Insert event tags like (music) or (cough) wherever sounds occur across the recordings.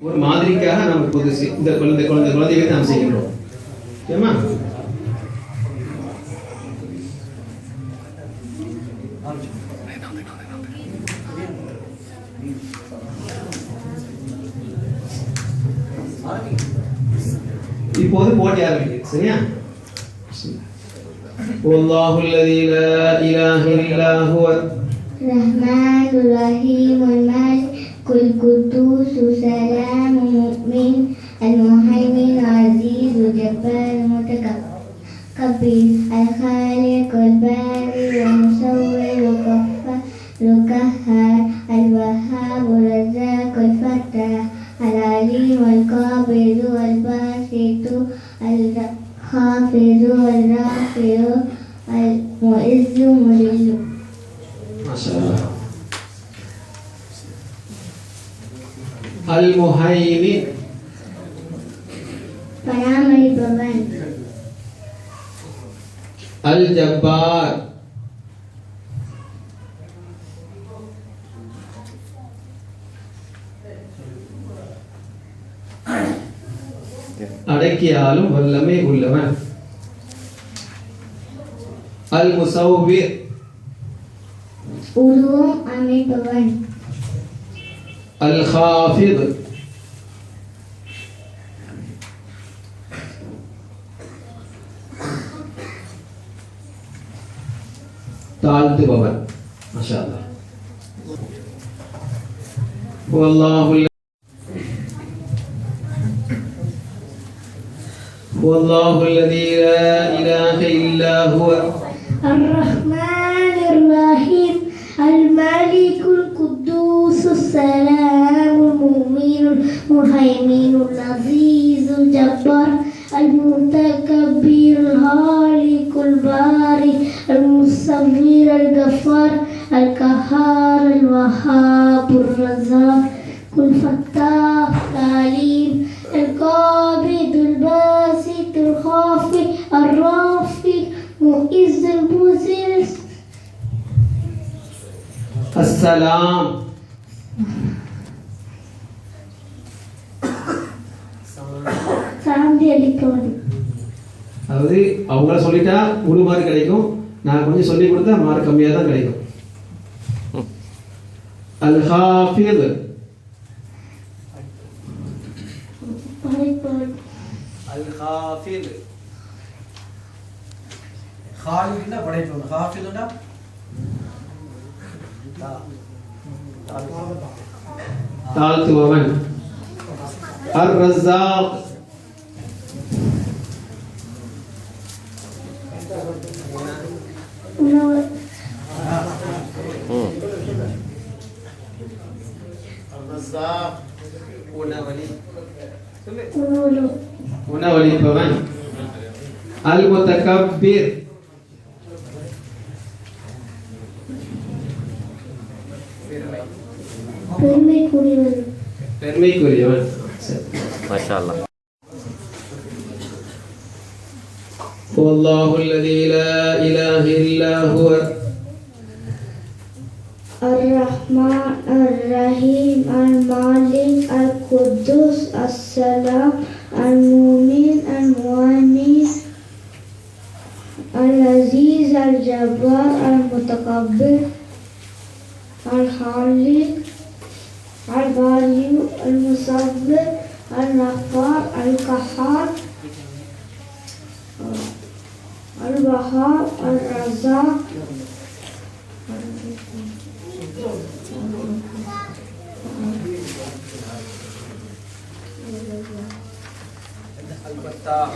ஒரு மாதிரிக்காக நம்ம புதுசு இந்த குழந்தை குழந்தை குழந்தைகளை நாம் செய்கின்றோம் ஏமா இப்போது போட்டி ஆரம்பிக்குது சரியா والله الذي لا إله إلا هو الرحمن الرحيم المالك القدوس سلام المؤمن المهيمن العزيز الجبار المتكبر الخالق وسوف علوم أمي الخافض. تعالت بابا ما شاء الله. هو الله هو الله الذي لا إله إلا هو. الرحمن الرحيم. الملك القدوس السلام المؤمن المهيمن العزيز الجبار المتكبر الخالق الباري المصور الغفار القهار الوهاب الرزاق الفتاح العليم القابض الباسط الخافض الرافع مؤز المذل السلام அதாவது அவங்கள சொல்லிட்டா முழு மார்க் கிடைக்கும். நான் கொஞ்சம் சொல்லி கொடுத்தா மார்க் கம்மியா தான் கிடைக்கும். அல் ஹாஃபித் அல் ஹாஃபித் ஹாலினா படைப்பவன் ஹாஃபிதுனா ثالث ومن؟ الرزاق. الرزاق. هنا ولي. هنا ولي. فمن المتكبر. பெருமைக்குரியவன் பெருமைக்குரியவன் சரி மாஷா அல்லாஹ் هو الله الذي لا إله إلا هو الرحمن الرحيم المالك القدوس السلام المؤمن المؤمن العزيز الجبار المتكبر الخالق الباري المصور النقار القحار البحار الرزاق. الفتاح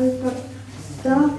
الفتاح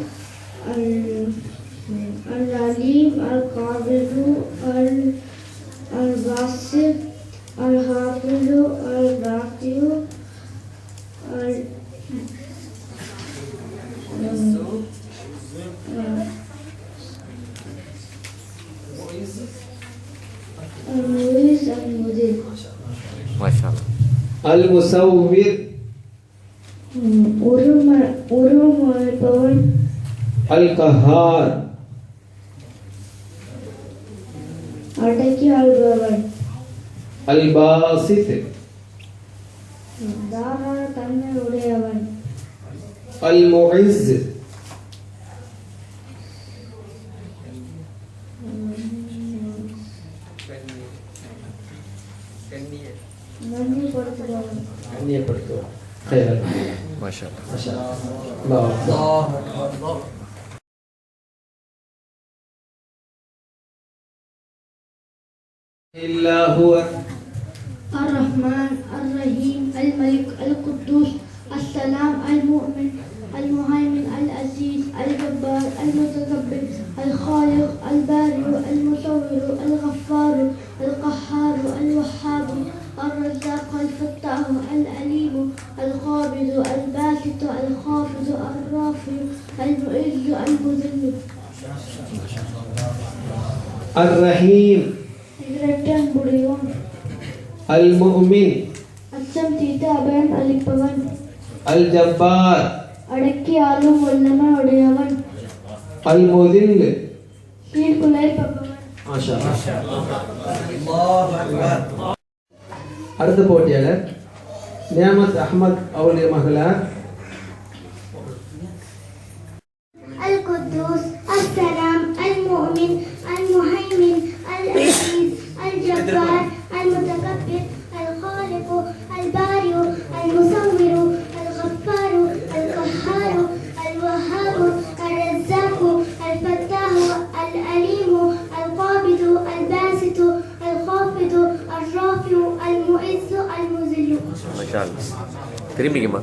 அடக்கி ஆள்பவன் الباسط தாராள தன்மை உடையவன் المعز நன்றிப்படுத்துபவன் கண்ணியப்படுத்துவோம் خيرا ما شاء إلا هو الرحمن الرحيم الملك القدوس السلام المؤمن المهيمن العزيز الجبار المتكبر الخالق البارئ المصور الغفار القهار الوهاب الرزاق الفتاح العليم القابض الباسط الخافض الرافع المعز المذل. الرحيم. அல் முஹ்மின் அச்சம் தீட்ட அபயம் அளிப்பவன். அல் ஜப்பார் அடக்கி ஆளும் வல்லமை உடையவன். அல் முதில் அடுத்த போட்டியாளர் நியாமத் அஹமத் அவருடைய மகளார் அல் குத்தூஸ் அஸ்ஸலாம் சான்ஸ் திரும்பிக்குமா?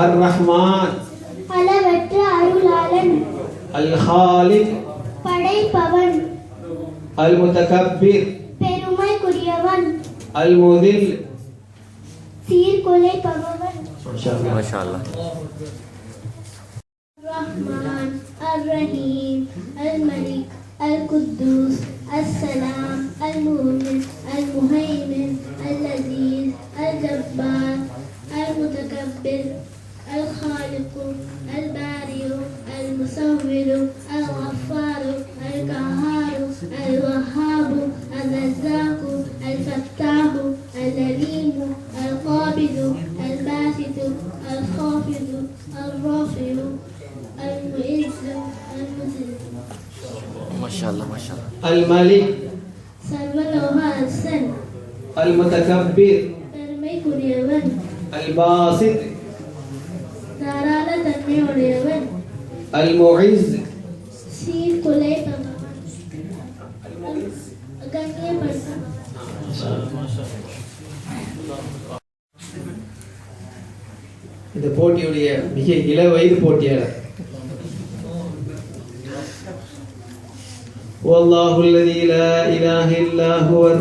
அர் ரஹ்மான் அளவற்ற அருளாளன். அல் ஹாலிக் படைப்பவன். அல் முதகப்பிர் பெருமைக்குரியவன். அல் முதில் சீர்குலைப்பவன். மாஷா அல்லாஹ் ரஹ்மான் அர் ரஹீம் அல் மலிக் அல் குத்தூஸ் السلام المؤمن المهيمن العزيز الجبار المتكبر الخالق البارئ المصور الغفار القهار الوهاب الرزاق الفتاح العليم شاء الله الملك சர்வலோக அரசன் المتكبر பெருமைக்குரியவன் الباسط தாராள தன்மையுடையவன் المعز சீர்குலைப்பவன் கண்ணியப்படுத்தவன் இந்த போட்டியுடைய மிக இள வயது போட்டியாளர் والله الذي لا إله إلا هو.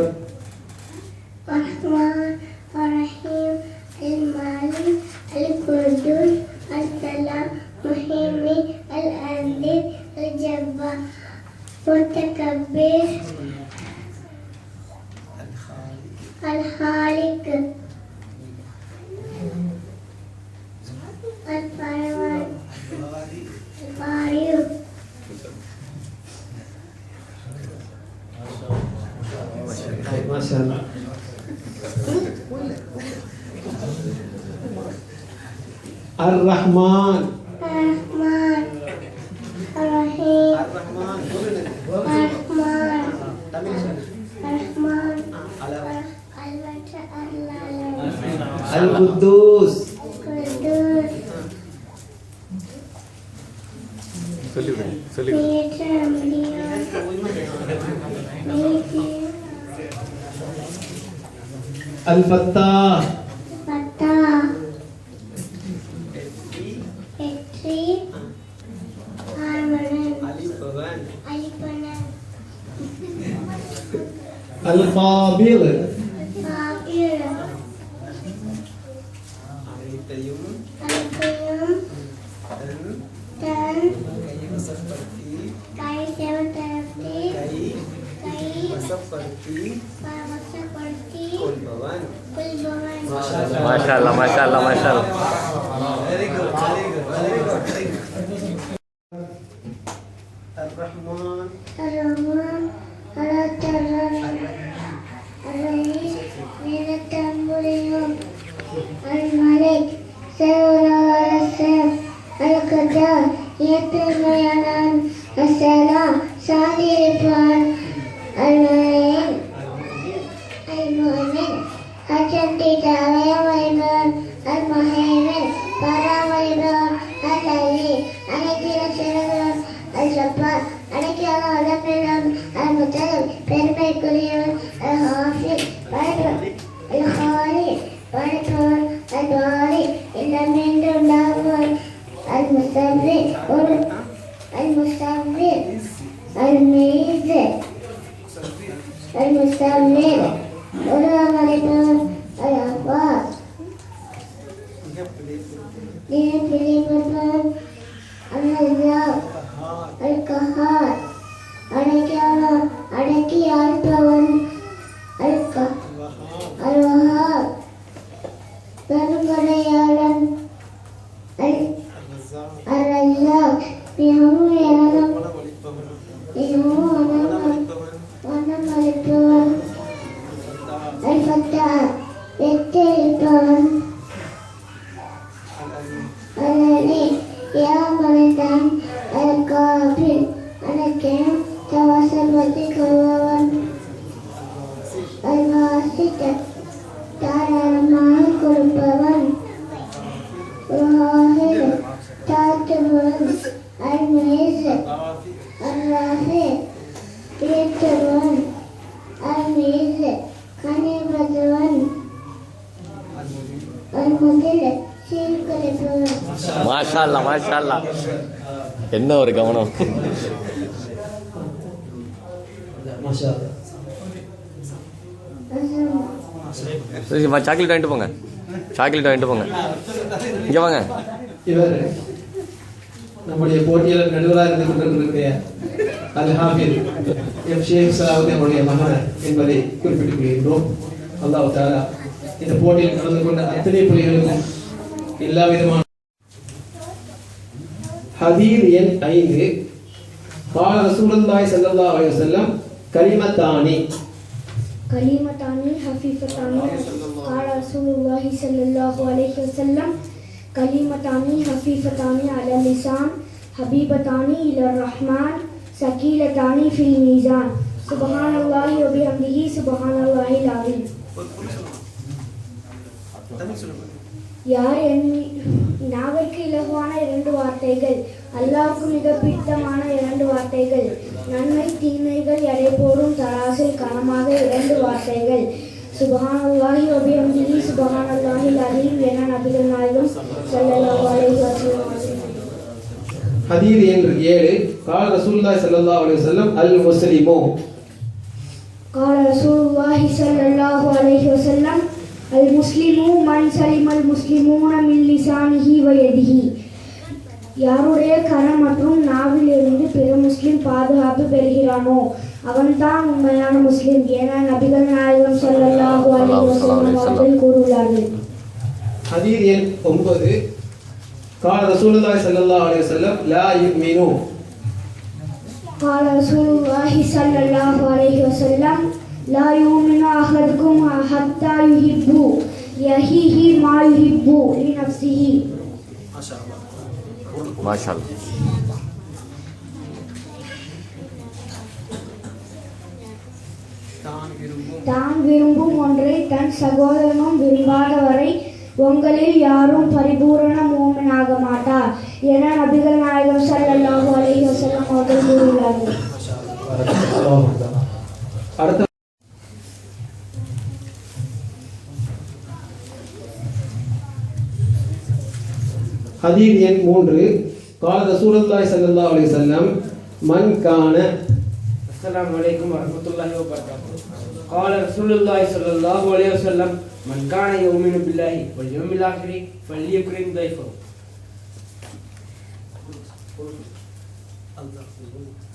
الرحمن الرحيم. المالك القدوس السلام مهيمن العزيز الجبار متكبر الخالق. سامع الرحمن. الرحمن. الرحيم. الرحمن. الرحمن. القدوس. الفتاح பத்தா வெற்றி ஆர்வலன் அளிப்பனன் القابض காப்பீடு அல்லாஹ் ஏற்றுமையானான் அசலாம் சாதியிருப்பான் அல்மயம் அல்மோமன் அச்சந்தி அல் சப்பான் அனைத்தியாக அல் முதல் பெருமைக்குரியவன் அல் ஹாஃபிஸ் எல்லாம் மீண்டும் المسافر المسافر المريض المستمر الغريب الأخبار دين كريم الفرد الرزاق القهار أركي أركي மாஷால்லா மாஷால்லா. என்ன ஒரு கவனம்? சரிம்மா சாக்லேட் வாங்கிட்டு போங்க. சாக்லேட் வாங்கிட்டு போங்க. இங்கே வாங்க. இவர் நம்முடைய போட்டியாளர் நடுவராக இருந்து கொண்டிருக்கிற அல் ஹாஃபித் எம் ஷேக் சலாவுதீன் அவருடைய மகன் என்பதை குறிப்பிட்டுக் கொள்கின்றோம். அல்லாஹ் தாரா இந்த போட்டியில் கலந்து கொண்ட அத்தனை புலிகளுக்கும் எல்லா விதமான ஹதீர் எண் ஐந்து قال رسول الله صلى الله عليه وسلم كلمتان كلمتان خفيفتان قال رسول الله صلى الله عليه وسلم كلمتان خفيفتان على اللسان حبيبتان إلى الرحمن ثقيلتان في الميزان سبحان الله وبحمده سبحان الله العظيم யார் என் நாவிற்கு இலகுவான இரண்டு வார்த்தைகள் அல்லாஹ்வுக்கு மிக பிடித்தமான இரண்டு வார்த்தைகள் நன்மை தீமைகள் எடை போடும் தராசில் கனமாக இரண்டு வார்த்தைகள் சுபஹானல்லாஹி வபிஹம்திஹி சுபஹானல்லாஹில் அலீம் என நபிகள் நாயகம் ஸல்லல்லாஹு அலைஹி வஸல்லம் ஹதீர் எண் ஏழு قال رسول الله صلى الله عليه وسلم المسلم قال رسول الله صلى الله عليه وسلم المسلم من سلم المسلمون من لسانه ويده யாருடைய கரம் மற்றும் நாவிலிருந்து பிற முஸ்லிம் பாதுகாப்பு பெறுகிறானோ அவன்தான் உண்மையான முஸ்லிம் என நபிகள் நாயகம் ஸல்லல்லாஹு அலைஹி வஸல்லம் அவர்கள் கூறுகிறார்கள் ஹதீர் எண் ஒன்பது قال رسول الله صلى الله عليه وسلم لا يؤمن قال رسول الله صلى الله عليه وسلم لا يؤمن أحدكم حتى يحب يهيه ما يحب لنفسه மாஷா அல்லா தான் விரும்பும் ஒன்றை தன் சகோதரனும் விரும்பாதவரை உங்களில் யாரும் பரிபூரண மோமனாக மாட்டார் என நபிகள் நாயகம் ஸல்லல்லாஹு அலைஹி வஸல்லம் அவர்கள் கூறுகிறார்கள் ஹதீர் எண் மூன்று. கால ரசூலல்லாய் சல்லா அலி செல்லம் மன் கான அஸ்லாம் வலைக்கம் வரமத்துல்லாஹி வபரகாத்து கால ரசூலுல்லாய் சல்லல்லாஹு அலைஹி வஸல்லம் மன் கான யௌமினு பில்லாஹி வல் யௌமில் ஆஹிரி ஃபல்யக்ரிம் தைஃபஹு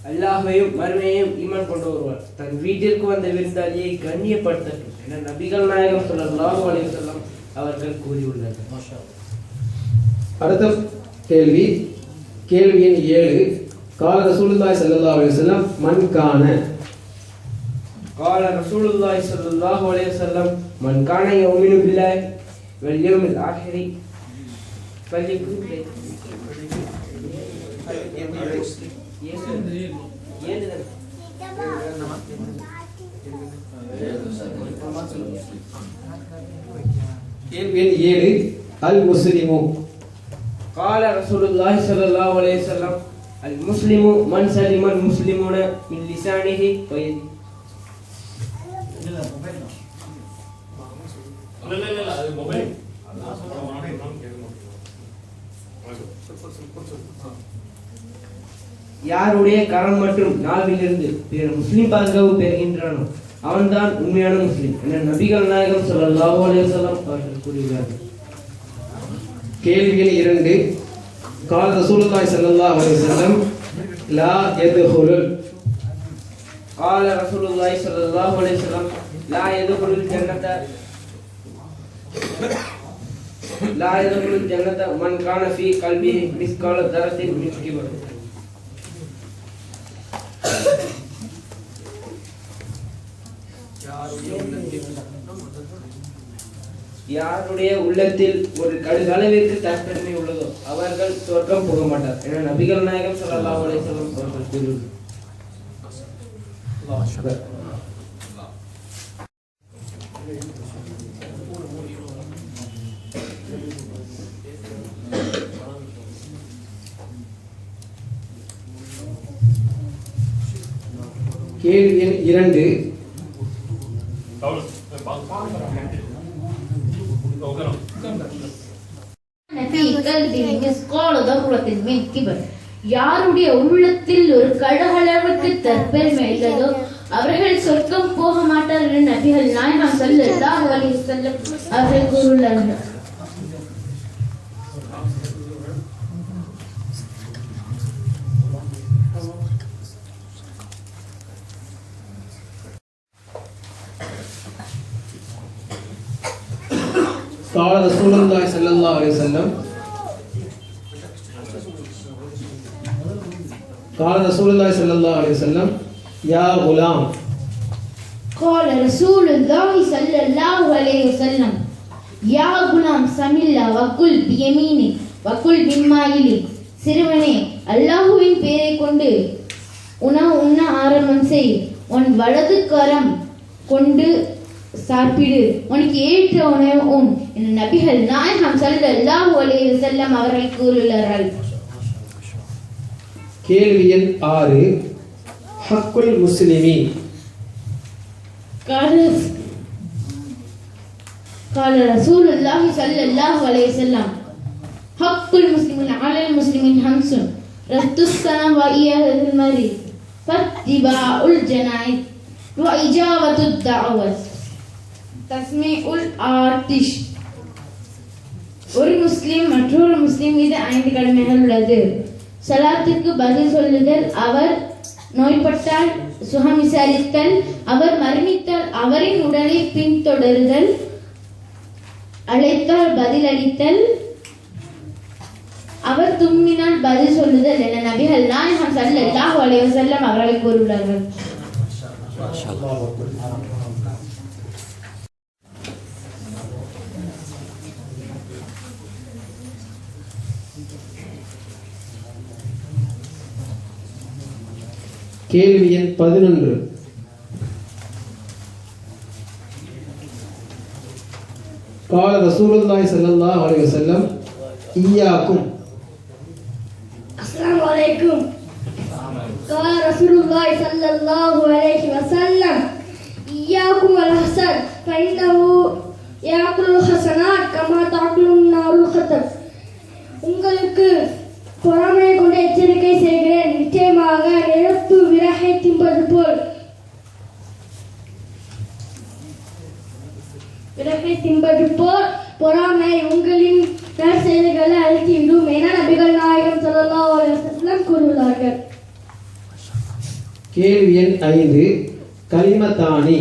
அல்லாஹையும் மறுமையையும் ஈமான் கொண்டு வருவார் தன் வீட்டிற்கு வந்த விருந்தாளியை கண்ணியப்படுத்தட்டும் என நபிகள் நாயகம் சொல்லல்லாஹு அலைஹி வஸல்லம் அவர்கள் கூறியுள்ளனர். மாஷா அடுத்த கேள்வி. கேள்வி எண் ஏழு. கால ரசூலுல்லாய் சல்லா அலி செல்லம் மண் காண. கால ரசூலுல்லாய் சல்லாஹ் அலி செல்லம் மண் காண யோமினு பிள்ளை வெள்ளியோமில் ஆஹிரி. கேள்வி எண் ஏழு. அல் முஸ்லிமு. قال رسول الله صلى الله عليه وسلم المسلم من سلم المسلمون من لسانه ويده யாருடைய கரம் மற்றும் நாவிலிருந்து பிற முஸ்லிம் பாதுகாப்பு பெறுகின்றானோ அவன்தான் உண்மையான முஸ்லிம் என நபிகள் நாயகம் ஸல்லல்லாஹு அலைஹி வஸல்லம் அவர்கள் கூறுகிறார்கள் கேள்விகள் இரண்டு. கால ரசூலுல்லாய் சல்லல்லா அலி செல்லம் லா எது கால ரசூலுல்லாய் சல்லல்லா அலி செல்லம் லா எது ஹுலுல் ஜன்னத்தை. லா எது ஹுலுல் மன் கான ஃபி கல்வி மிஸ் கால தரத்தில் மிஸ் கிபர் யாரும் யாருடைய உள்ளத்தில் ஒரு கடுகளவிற்கு தற்பெருமை உள்ளதோ அவர்கள் சொர்க்கம் போக மாட்டார். என நபிகள் நாயகம் ஸல்லல்லாஹு அலைஹி வஸல்லம் அவர்கள் கூறியுள்ளார் கேள்வி எண் இரண்டு. مثقال ذرة من كبر யாருடைய உள்ளத்தில் ஒரு கடுகளவுக்கு தற்பெருமை உள்ளதோ அவர்கள் சொர்க்கம் போக மாட்டார் என்று நபிகள் நாயகம் ஸல்லல்லாஹு அலைஹி வஸல்லம் அவர்கள் கூறியுள்ளார்கள் قال رسول الله صلى الله عليه وسلم قال رسول الله صلى الله عليه وسلم يا غلام. قال رسول الله صلى الله عليه وسلم يا غلام سم الله وكل بيمينك وكل مما சிறுவனே அல்லாஹுவின் பேரை கொண்டு உணவு உண்ண ஆரம்பம் செய். உன் வலது கரம் கொண்டு சாப்பிடு. உனக்கு ஏற்ற உணவும் என் நபிகள் நாயகம் சல்லல்லாஹு அலைஹி வஸல்லம் அவர்கள் கூறுகிறார்கள். கேள்வி எண் ஆறு ஹக்குல் முஸ்லிமீன் قال قال رسول الله صلى الله عليه وسلم حق المسلمين على المسلمين خمس رد السلام وإيادة المريض فاتباع الجنائز وإجابة الدعوة تسميع الآتش ஒரு முஸ்லிம் மற்றொரு முஸ்லிம் மீது ஐந்து கடமைகள் உள்ளது சலாத்துக்கு பதில் சொல்லுதல். அவர் நோய்பட்டால் சுகம் விசாரித்தல் அவர் மரணித்தால் அவரின் உடலை பின்தொடருதல். அழைத்தால் பதிலளித்தல். அவர் தும்மினால் பதில் சொல்லுதல் என நபிகள் நாயகம் ஸல்லல்லாஹு அலைஹி வஸல்லம் அவர்களை கூறியுள்ளார்கள் கேள்வி எண் பதினொன்று. கால ரசூலுல்லாஹி ஸல்லல்லாஹு அலைஹி வஸல்லம் ஈயாக்கும் அஸ்ஸலாமு அலைக்கும் கால ரசூலுல்லாஹி ஸல்லல்லாஹு அலைஹி வஸல்லம் ஈயாக்கும் வல் ஹசன் ஃபைன்னஹு யாக்குல் ஹசனாத் கமா தாக்குலுன் நாருல் ஹதப் உங்களுக்கு பொறாமை கொண்டு எச்சரிக்கை செய்கிறேன். நிச்சயமாக நெருப்பு விறகை தின்பது போல் விறகை தின்பது போல் பொறாமை உங்களின் நற்செயல்களை அழுத்திவிடும் என நபிகள் நாயகம் ஸல்லல்லாஹு அலைஹி வஸல்லம் கூறியுள்ளார்கள் கேள்வி எண் ஐந்து கலிமத்தானி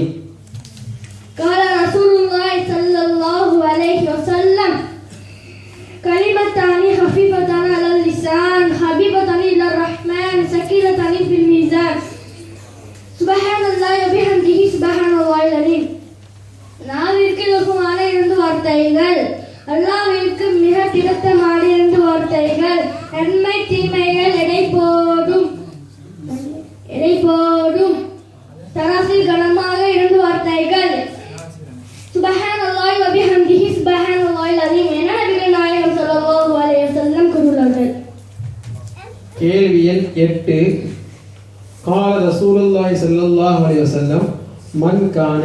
قال رسول الله صلى الله عليه وسلم كلمتان خفيفتان على اللسان حبيبة إلى الرحمن سكينة في الميزان. سبحان الله وبحمده سبحان الله العظيم நாவிற்கும் ஆன இரண்டு வார்த்தைகள் அல்லாவிற்கு மிக பிடித்தமான இரண்டு வார்த்தைகள் நன்மை தீமைகள் எடை போடும் எடை போடும் தராசில் கடந்த கேள்வி எண் எட்டு கால ரசூலுல்லாஹி ஸல்லல்லாஹு அலைஹி வஸல்லம் மன் கான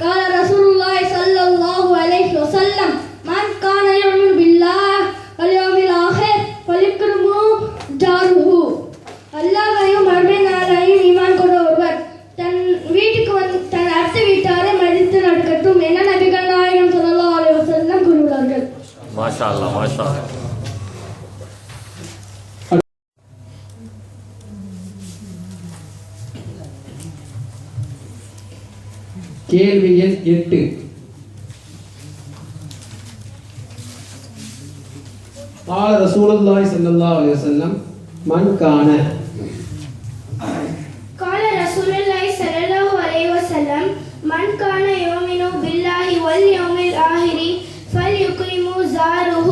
قال رسول الله صلى الله عليه وسلم من كان يؤمن بالله واليوم الآخر فليكرمه جاره அல்லாஹையும் மறுமை நாளையும் ஈமான் கொண்ட ஒருவர் தன் வீட்டுக்கு வந்து தன் அடுத்த வீட்டாரை மதித்து நடக்கட்டும் என நபிகள் நாயகம் ஸல்லல்லாஹு அலைஹி வஸல்லம் கூறியுள்ளார்கள் மாஷா அல்லா மாஷா கேள்வி எண் எட்டு قال رسول الله صلى الله عليه وسلم من كان قال رسول الله صلى الله عليه وسلم من كان يؤمن بالله واليوم الآخر فليكرم زاره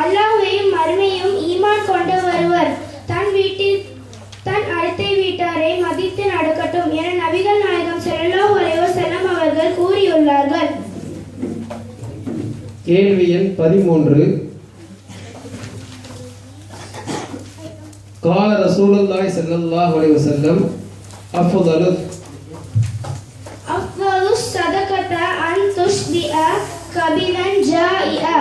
அல்லாஹ்வையும் மறுமையும் ஈமான் கொண்ட ஒருவர் தன் வீட்டில் தன் அடுத்த வீட்டாரை மதித்து நடக்கட்டும் என நபிகள் நாயகம் ஸல்லல்லாஹு அலைஹி வஸல்லம் அவர்கள் கூறியுள்ளார்கள் கேள்வி எண் பதிமூன்று قال رسول الله صلى الله عليه وسلم أفضل أفضل الصدقة أن تشبع كبدا جائعا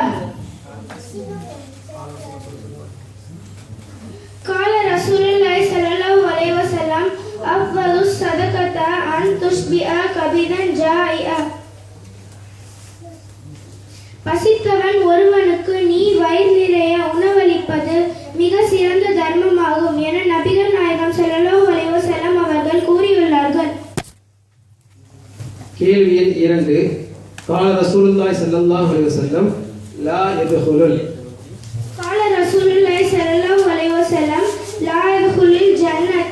قال رسول الله صلى الله عليه وسلم أفضل الصدقة أن تشبع كبدا جائعا பசித்தவன் ஒருவனுக்கு நீ வயிறு நிறைய உணவளிப்பது மிக சிறந்த தர்மமாகும் என நபிகள் நாயகம் ஸல்லல்லாஹு அலைஹி வஸல்லம் அவர்கள் கூறியுள்ளார்கள் கேள்வி எண் இரண்டு قال رسول الله صلى الله عليه وسلم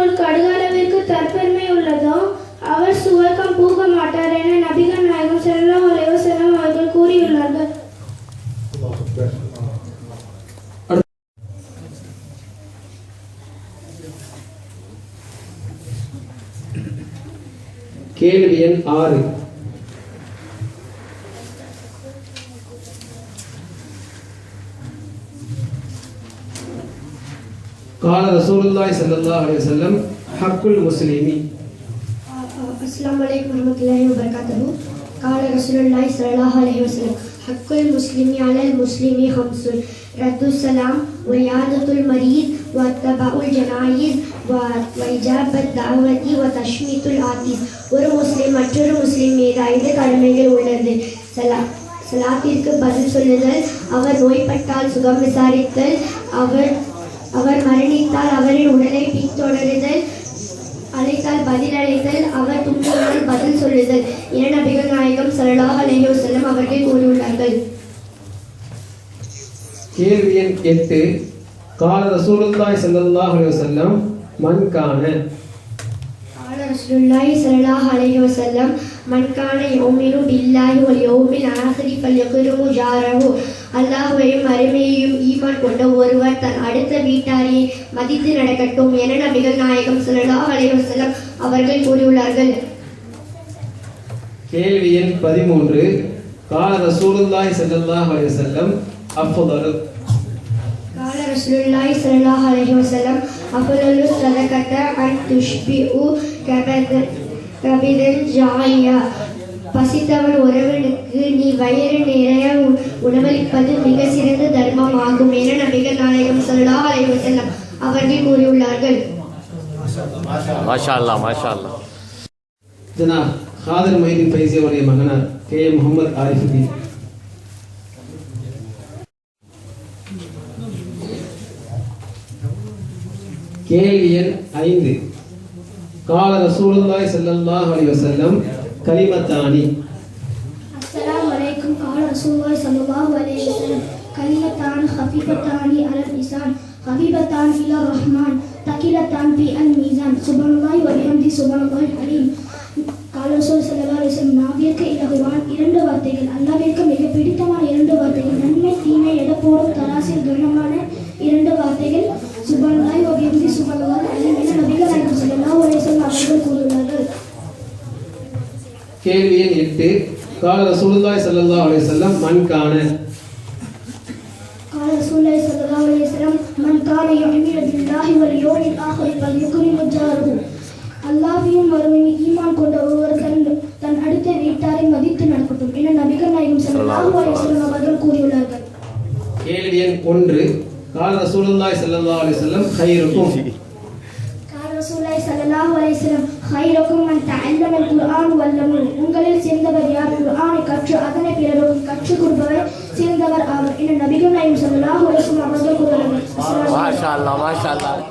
ஒரு கடுகளவிற்கு தற்பெருமை உள்ளதோ அவர் சுவர்க்கம் போக மாட்டார் என நபிகள் நாயகம் செல்லம் அலைவர் செல்லம் அவர்கள் கூறியுள்ளார்கள். கேள்வி எண் ஆறு. قال رسول الله صلى الله عليه وسلم حق المسلم السلام عليكم ورحمة الله وبركاته قال رسول الله صلى الله عليه وسلم حق المسلم على المسلم خمس رد السلام وعيادة المريض واتباع الجنائز و- وإجابة الدعوة وتشميت العاطس ஒரு முஸ்லிம் மற்றொரு முஸ்லிம் மீது ஐந்து கடமைகள் உள்ளது சலா சலாத்திற்கு பதில் சொல்லுதல் அவர் நோய்பட்டால் சுகம் விசாரித்தல் அவர் அவர் மரணித்தால் அவரின் உடலை பின்தொடருதல். அழைத்தால் பதில் அழைத்தல் அவர் துன்புடன் பதில் சொல்லுதல். என நபிகள் நாயகம் சல்லாஹ் அலையோசலம் அவர்கள் கூறியுள்ளார்கள். கேள்வி எண் எட்டு கால ரசூலுல்லாய் சல்லாஹ் அலைவசல்லம் மன்கான கால ரசூலுல்லாய் சல்லாஹ் அலைவசல்லம் மன்கான யோமினு பில்லாஹி வல் யோமில் ஆஹிரி பல் யக்ரிமு ஜாரஹு அல்லாஹுவையும் அருமையையும் ஈமான் கொண்ட ஒருவர் தன் அடுத்த வீட்டாரியை மதித்து நடக்கட்டும் என நபிகள் நாயகம் சொல்லலா அலைவசலம் அவர்கள் கூறியுள்ளார்கள். கேள்வி எண் பதிமூன்று. கால ரசூலுல்லாஹி ஸல்லல்லாஹு அலைஹி வஸல்லம் அஃதலு கால ரசூலுல்லாஹி ஸல்லல்லாஹு அலைஹி வஸல்லம் அஃதலு ஸதகத அன் துஷ்பிஉ கபதன் கபிதன் ஜாயா பசித்தவன் ஒருவனுக்கு நீ வயிறு நிறைய உணவளிப்பது மிக சிறந்த தர்மம் என நபிகள் நாயகம் சொல்லா அலைவர் செல்லம் அவர்கள் கூறியுள்ளார்கள். கே. எம் முகமது ஆரிஃபுதீன். கேள்வி எண் ஐந்து. கால ரசூலுல்லாய் செல்லல்லாஹ் அலி கலிமத்தானி? அஸ்ஸலாமு அலைக்கும் கால ரசூலுல்லாஹி ஸல்லல்லாஹு ஹபீபத்தானி அலல் இன்சான் ஹபீபத்தான் இலா ரஹ்மான் தகிலத்தான் பி அல் மீசான் சுப்ஹானல்லாஹி வ பிஹம்தி சுப்ஹானல்லாஹி அலீம். கால ரசூல் ஸல்லல்லாஹு அலைஹி இரண்டு வார்த்தைகள் அல்லாஹ்விற்கு மிக பிடித்தமான இரண்டு வார்த்தைகள் நன்மை தீமை எதப்போடும் தராசில் கனமான கேள்வி எண் எட்டு கால ரசூலுல்லாஹி ஸல்லல்லாஹு அலைஹி வஸல்லம் மன் கான قال رسول الله صلى الله عليه وسلم من كان يؤمن بالله واليوم الآخر فليكرم جاره அல்லாஹ்வையும் மறுமையும் ஈமான் கொண்ட ஒருவர் தன் தன் அடுத்த வீட்டாரை மதித்து நடக்கட்டும் என நபிகள் நாயகம் ஸல்லல்லாஹு அலைஹி வஸல்லம் அவர்கள் கூறியுள்ளார்கள் கேள்வி எண் ஒன்று கால ரசூலுல்லாஹி ஸல்லல்லாஹு அலைஹி வஸல்லம் (laughs) خيركم قال رسول الله صلى الله ஹைரக்கும் அன் தல்லமல் குர்ஆன் வல்லமுல் உங்களில் சிறந்தவர் யார்? குர்ஆனை கற்று அதனை பிறரும் கற்றுக் கொடுப்பவர் சிறந்தவர் ஆவர். என நபிகள் நாயம் ஸல்லல்லாஹு அலைஹி வஸல்லம் அவர்கள் கூறினார்கள். மாஷா அல்லாஹ் மாஷா அல்லாஹ்